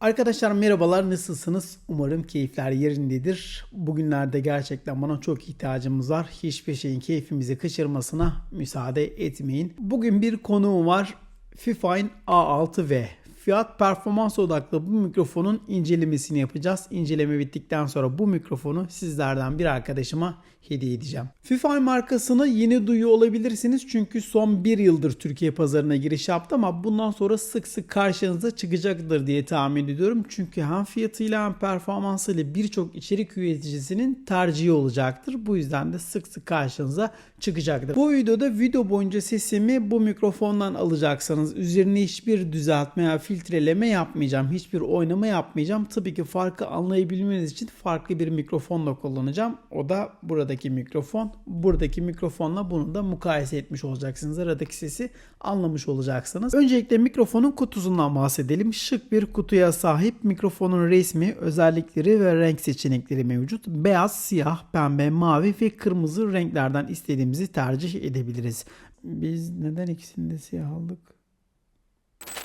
Arkadaşlar merhabalar nasılsınız? Umarım keyifler yerindedir. Bugünlerde gerçekten bana çok ihtiyacımız var. Hiçbir şeyin keyfimizi kaçırmasına müsaade etmeyin. Bugün bir konuğum var. Fifine A6V. Fiyat performans odaklı bu mikrofonun incelemesini yapacağız. İnceleme bittikten sonra bu mikrofonu sizlerden bir arkadaşıma hediye edeceğim. Fifine markasını yeni duyuyor olabilirsiniz çünkü son bir yıldır Türkiye pazarına giriş yaptı ama bundan sonra sık sık karşınıza çıkacaktır diye tahmin ediyorum. Çünkü hem fiyatıyla hem performansıyla birçok içerik üreticisinin tercihi olacaktır. Bu yüzden de sık sık karşınıza çıkacaktır. Bu videoda video boyunca sesimi bu mikrofondan alacaksınız. Üzerine hiçbir düzeltme ya filtreleme yapmayacağım. Hiçbir oynama yapmayacağım. Tabii ki farkı anlayabilmeniz için farklı bir mikrofonla kullanacağım. O da buradaki mikrofon. Buradaki mikrofonla bunu da mukayese etmiş olacaksınız. Aradaki sesi anlamış olacaksınız. Öncelikle mikrofonun kutusundan bahsedelim. Şık bir kutuya sahip mikrofonun resmi, özellikleri ve renk seçenekleri mevcut. Beyaz, siyah, pembe, mavi ve kırmızı renklerden istediğimizi tercih edebiliriz. Biz neden ikisini de siyah aldık?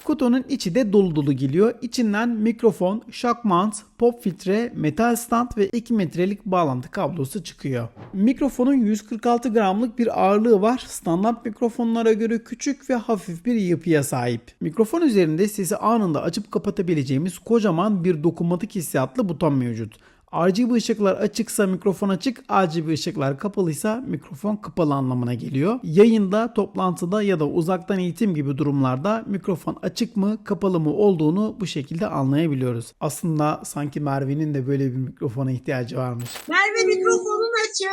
Kutunun içi de dolu dolu geliyor. İçinden mikrofon, shock mount, pop filtre, metal stand ve 2 metrelik bağlantı kablosu çıkıyor. Mikrofonun 146 gramlık bir ağırlığı var. Standart mikrofonlara göre küçük ve hafif bir yapıya sahip. Mikrofon üzerinde sesi anında açıp kapatabileceğimiz kocaman bir dokunmatik hissiyatlı buton mevcut. RGB ışıklar açıksa mikrofon açık, RGB ışıklar kapalıysa mikrofon kapalı anlamına geliyor. Yayında, toplantıda ya da uzaktan eğitim gibi durumlarda mikrofon açık mı, kapalı mı olduğunu bu şekilde anlayabiliyoruz. Aslında sanki Merve'nin de böyle bir mikrofona ihtiyacı varmış. Merve mikrofonun açık.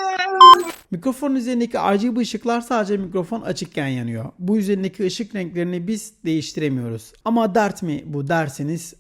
Mikrofonun üzerindeki RGB ışıklar sadece mikrofon açıkken yanıyor. Bu üzerindeki ışık renklerini biz değiştiremiyoruz. Ama dert mi bu derseniz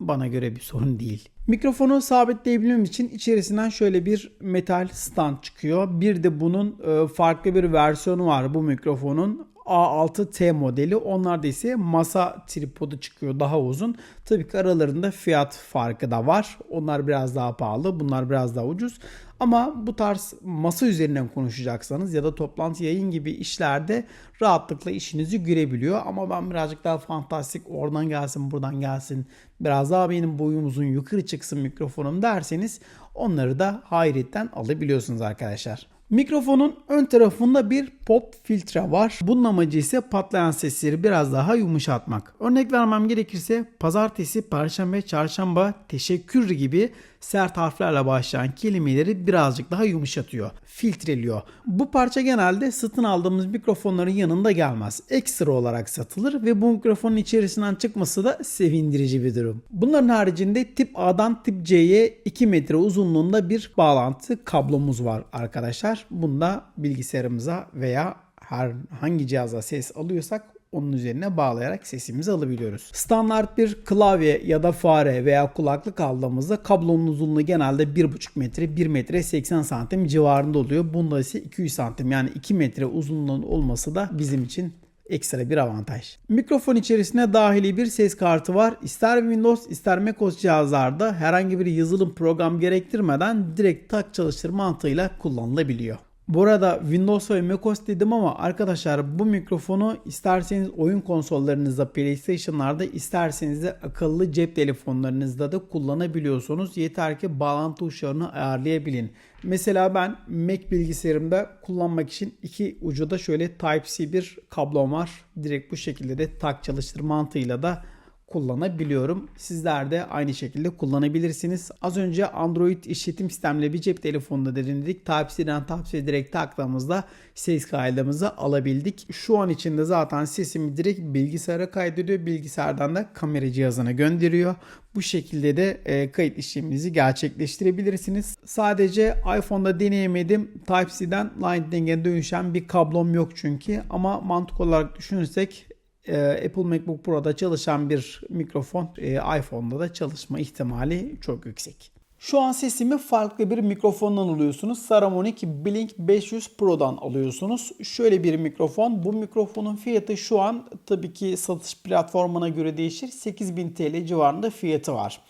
bana göre bir sorun değil. Mikrofonu sabitleyebilmem için içerisinden şöyle bir metal stand çıkıyor. Bir de bunun e, farklı bir versiyonu var bu mikrofonun. A6T modeli. Onlarda ise masa tripodu çıkıyor daha uzun. Tabii ki aralarında fiyat farkı da var. Onlar biraz daha pahalı. Bunlar biraz daha ucuz. Ama bu tarz masa üzerinden konuşacaksanız ya da toplantı yayın gibi işlerde rahatlıkla işinizi görebiliyor. Ama ben birazcık daha fantastik oradan gelsin buradan gelsin biraz daha benim boyumuzun yukarı çıksın mikrofonum derseniz onları da hayretten alabiliyorsunuz arkadaşlar. Mikrofonun ön tarafında bir pop filtre var. Bunun amacı ise patlayan sesleri biraz daha yumuşatmak. Örnek vermem gerekirse pazartesi, perşembe, çarşamba, teşekkür gibi sert harflerle başlayan kelimeleri birazcık daha yumuşatıyor, filtreliyor. Bu parça genelde satın aldığımız mikrofonların yanında gelmez. Ekstra olarak satılır ve bu mikrofonun içerisinden çıkması da sevindirici bir durum. Bunların haricinde tip A'dan tip C'ye 2 metre uzunluğunda bir bağlantı kablomuz var arkadaşlar. Bunda bilgisayarımıza veya her hangi cihaza ses alıyorsak onun üzerine bağlayarak sesimizi alabiliyoruz. Standart bir klavye ya da fare veya kulaklık aldığımızda kablonun uzunluğu genelde 1,5 metre 1 metre 80 santim civarında oluyor. Bunda ise 200 santim yani 2 metre uzunluğun olması da bizim için ekstra bir avantaj. Mikrofon içerisinde dahili bir ses kartı var. İster Windows ister macOS cihazlarda herhangi bir yazılım program gerektirmeden direkt tak çalıştır mantığıyla kullanılabiliyor. Bu arada Windows ve macOS dedim ama arkadaşlar bu mikrofonu isterseniz oyun konsollarınızda, PlayStation'larda isterseniz de akıllı cep telefonlarınızda da kullanabiliyorsunuz. Yeter ki bağlantı uçlarını ayarlayabilin. Mesela ben Mac bilgisayarımda kullanmak için iki ucu da şöyle Type-C bir kablom var. Direkt bu şekilde de tak çalıştır mantığıyla da kullanabiliyorum. Sizler de aynı şekilde kullanabilirsiniz. Az önce Android işletim sistemli bir cep telefonunda denedik. Type-C'den Type-C direkt taktığımızda ses kaydımızı alabildik. Şu an içinde zaten sesimi direkt bilgisayara kaydediyor. Bilgisayardan da kamera cihazına gönderiyor. Bu şekilde de e, kayıt işleminizi gerçekleştirebilirsiniz. Sadece iPhone'da deneyemedim. Type-C'den Lightning'e dönüşen bir kablom yok çünkü. Ama mantık olarak düşünürsek Apple MacBook Pro'da çalışan bir mikrofon e, iPhone'da da çalışma ihtimali çok yüksek. Şu an sesimi farklı bir mikrofondan alıyorsunuz. Saramonic Blink 500 Pro'dan alıyorsunuz. Şöyle bir mikrofon. Bu mikrofonun fiyatı şu an tabii ki satış platformuna göre değişir. 8000 TL civarında fiyatı var.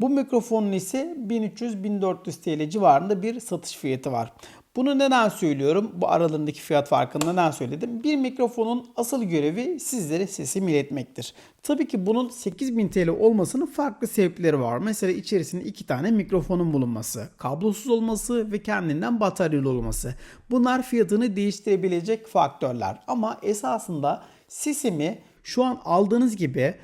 Bu mikrofonun ise 1300-1400 TL civarında bir satış fiyatı var. Bunu neden söylüyorum? Bu aralarındaki fiyat farkını neden söyledim? Bir mikrofonun asıl görevi sizlere sesimi iletmektir. Tabii ki bunun 8000 TL olmasının farklı sebepleri var. Mesela içerisinde iki tane mikrofonun bulunması, kablosuz olması ve kendinden bataryalı olması. Bunlar fiyatını değiştirebilecek faktörler. Ama esasında sesimi şu an aldığınız gibi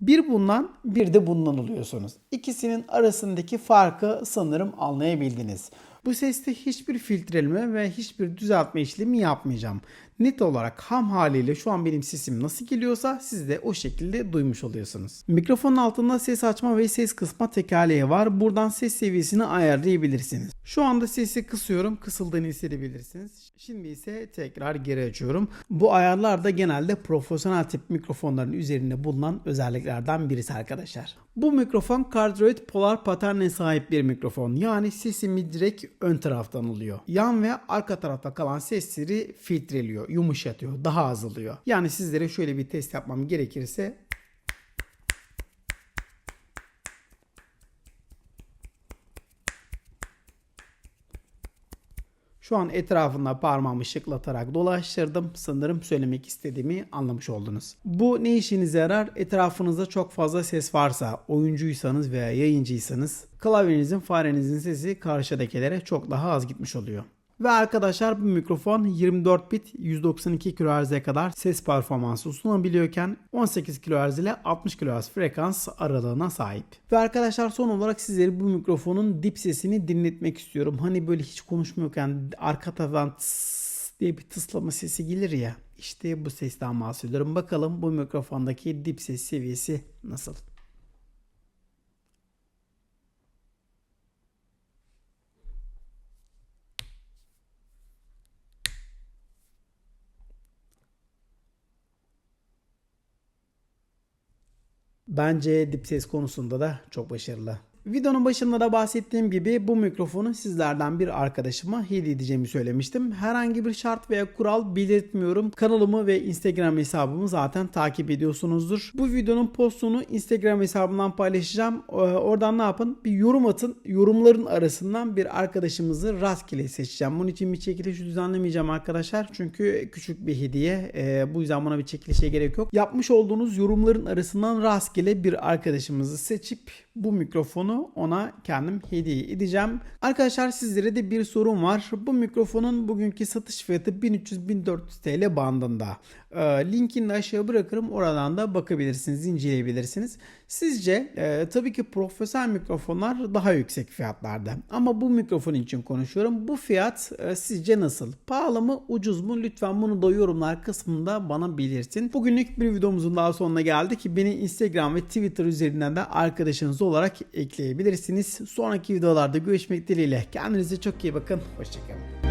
bir bundan bir de bundan alıyorsunuz. İkisinin arasındaki farkı sanırım anlayabildiniz. Bu seste hiçbir filtreleme ve hiçbir düzeltme işlemi yapmayacağım. Net olarak ham haliyle şu an benim sesim nasıl geliyorsa siz de o şekilde duymuş oluyorsunuz. Mikrofonun altında ses açma ve ses kısma tekerleği var. Buradan ses seviyesini ayarlayabilirsiniz. Şu anda sesi kısıyorum. Kısıldığını hissedebilirsiniz. Şimdi ise tekrar geri açıyorum. Bu ayarlar da genelde profesyonel tip mikrofonların üzerinde bulunan özelliklerden birisi arkadaşlar. Bu mikrofon kardioid polar paterne sahip bir mikrofon. Yani sesimi direkt ön taraftan alıyor. Yan ve arka tarafta kalan sesleri filtreliyor, yumuşatıyor, daha az alıyor. Yani sizlere şöyle bir test yapmam gerekirse Şu an etrafında parmağımı şıklatarak dolaştırdım. Sanırım söylemek istediğimi anlamış oldunuz. Bu ne işinize yarar? Etrafınızda çok fazla ses varsa, oyuncuysanız veya yayıncıysanız klavyenizin farenizin sesi karşıdakilere çok daha az gitmiş oluyor. Ve arkadaşlar bu mikrofon 24 bit 192 kHz'e kadar ses performansı sunabiliyorken 18 kHz ile 60 kHz frekans aralığına sahip. Ve arkadaşlar son olarak sizlere bu mikrofonun dip sesini dinletmek istiyorum. Hani böyle hiç konuşmuyorken arka taraftan diye bir tıslama sesi gelir ya. İşte bu sesten bahsediyorum. Bakalım bu mikrofondaki dip ses seviyesi nasıl? Bence dip ses konusunda da çok başarılı. Videonun başında da bahsettiğim gibi bu mikrofonu sizlerden bir arkadaşıma hediye edeceğimi söylemiştim. Herhangi bir şart veya kural belirtmiyorum. Kanalımı ve Instagram hesabımı zaten takip ediyorsunuzdur. Bu videonun postunu Instagram hesabımdan paylaşacağım. Ee, Oradan ne yapın? Bir yorum atın. Yorumların arasından bir arkadaşımızı rastgele seçeceğim. Bunun için bir çekiliş düzenlemeyeceğim arkadaşlar. Çünkü küçük bir hediye. Ee, Bu yüzden buna bir çekilişe gerek yok. Yapmış olduğunuz yorumların arasından rastgele bir arkadaşımızı seçip bu mikrofonu ona kendim hediye edeceğim. Arkadaşlar sizlere de bir sorum var. Bu mikrofonun bugünkü satış fiyatı 1300-1400 TL bandında. Ee, linkini de aşağı bırakırım. Oradan da bakabilirsiniz, inceleyebilirsiniz. Sizce e, tabii ki profesyonel mikrofonlar daha yüksek fiyatlarda. Ama bu mikrofon için konuşuyorum. Bu fiyat e, sizce nasıl? Pahalı mı, ucuz mu? Lütfen bunu da yorumlar kısmında bana belirtin. Bugünlük bir videomuzun daha sonuna geldik. Beni Instagram ve Twitter üzerinden de arkadaşınız olarak ekleyebilirsiniz. Sonraki videolarda görüşmek dileğiyle. Kendinize çok iyi bakın. Hoşçakalın.